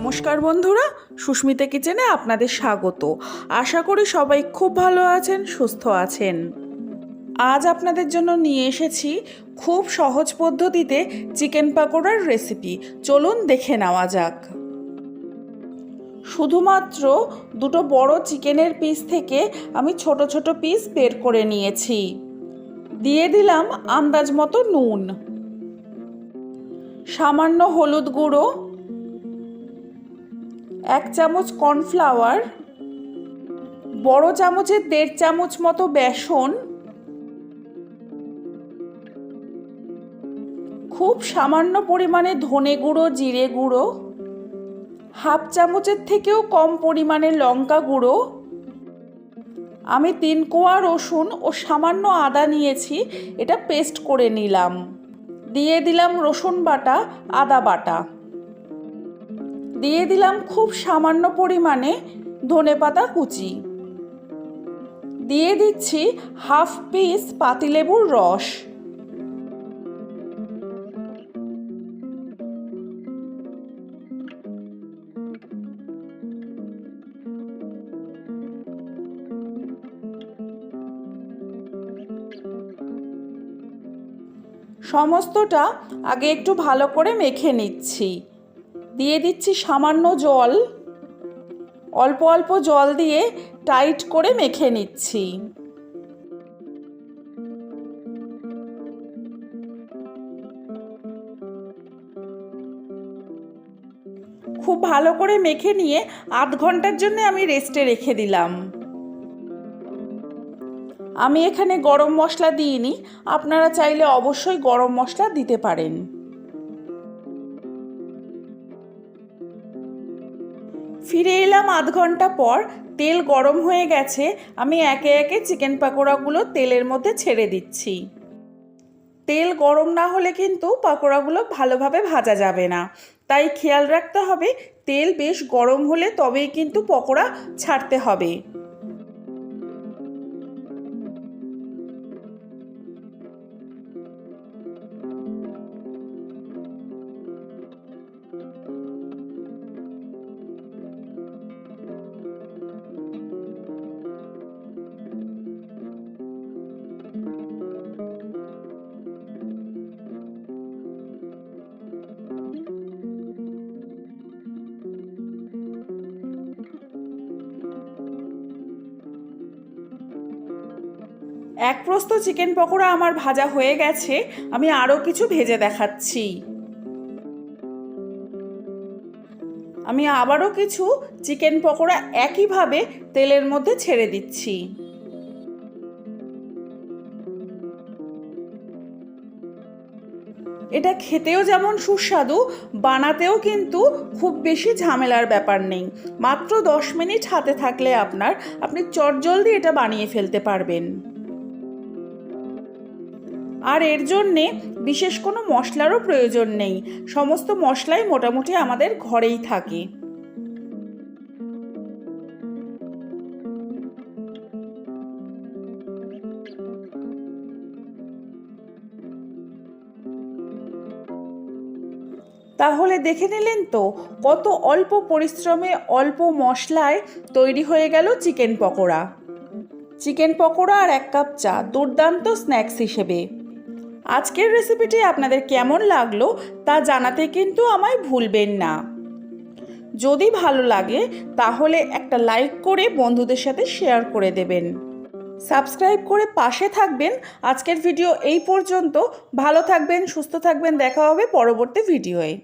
নমস্কার বন্ধুরা, সুস্মিতা কিচেনে আপনাদের স্বাগত। আশা করি সবাই খুব ভালো আছেন, সুস্থ আছেন। আজ আপনাদের জন্য নিয়ে এসেছি খুব সহজ পদ্ধতিতে চিকেন পাকোড়ার রেসিপি। চলুন দেখে নেওয়া যাক। শুধুমাত্র দুটো বড় চিকেনের পিস থেকে আমি ছোট ছোট পিস বের করে নিয়েছি। দিয়ে দিলাম আন্দাজ মতো নুন। সামান্য হলুদ গুঁড়ো এক চামচ কর্নফ্লাওয়ার, বড় চামচের দেড় চামচ মতো বেসন, খুব সামান্য পরিমাণে ধনে গুঁড়ো, জিরে গুঁড়ো, হাফ চামচের থেকেও কম পরিমাণে লঙ্কা গুঁড়ো, আমি তিন কোয়া রসুন ও সামান্য আদা নিয়েছি, এটা পেস্ট করে নিলাম। দিয়ে দিলাম রসুন বাটা, আদা বাটা। দিয়ে দিলাম খুব সামান্য পরিমাণে ধনেপাতা কুচি। দিয়ে দিচ্ছি হাফ পিস পাতিলেবুর রস। সমস্তটা আগে একটু ভালো করে মেখে নিচ্ছি। দিয়ে দিচ্ছি সামান্য জল। অল্প অল্প জল দিয়ে টাইট করে মেখে নিচ্ছি। খুব ভালো করে মেখে নিয়ে আধ ঘণ্টার জন্য আমি রেস্টে রেখে দিলাম। আমি এখানে গরম মশলা দিইনি, আপনারা চাইলে অবশ্যই গরম মশলা দিতে পারেন। ফিরে এলাম আধ ঘণ্টা পর, তেল গরম হয়ে গেছে, আমি একে একে চিকেন পাকোড়াগুলো তেলের মধ্যে ছেড়ে দিচ্ছি। তেল গরম না হলে কিন্তু পাকোড়াগুলো ভালোভাবে ভাজা যাবে না। তাই খেয়াল রাখতে হবে, তেল বেশ গরম হলে তবেই কিন্তু পকোড়া ছাড়তে হবে। এক প্রস্ত চিকেন পকোড়া আমার ভাজা হয়ে গেছে, আমি আরও কিছু ভেজে দেখাচ্ছি। আমি আবারও কিছু চিকেন পকোড়া একইভাবে তেলের মধ্যে ছেড়ে দিচ্ছি। এটা খেতেও যেমন সুস্বাদু, বানাতেও কিন্তু খুব বেশি ঝামেলার ব্যাপার নেই। মাত্র দশ মিনিট হাতে থাকলে আপনার, আপনি চটজলদি এটা বানিয়ে ফেলতে পারবেন। আর এর জন্যে বিশেষ কোনো মশলারও প্রয়োজন নেই। সমস্ত মশলাই মোটামুটি আমাদের ঘরেই থাকে। তাহলে দেখে নিলেন তো, কত অল্প পরিশ্রমে অল্প মশলায় তৈরি হয়ে গেল চিকেন পকোড়া। চিকেন পকোড়া আর এক কাপ চা, দুর্দান্ত স্ন্যাক্স হিসেবে। আজকের রেসিপিটি আপনাদের কেমন লাগল তা জানাতে কিন্তু আমায় ভুলবেন না। যদি ভালো লাগে, তাহলে একটা লাইক করে বন্ধুদের সাথে শেয়ার করে দেবেন। সাবস্ক্রাইব করে পাশে থাকবেন। আজকের ভিডিও এই পর্যন্ত। ভালো থাকবেন, সুস্থ থাকবেন। দেখা হবে পরবর্তী ভিডিওয়ে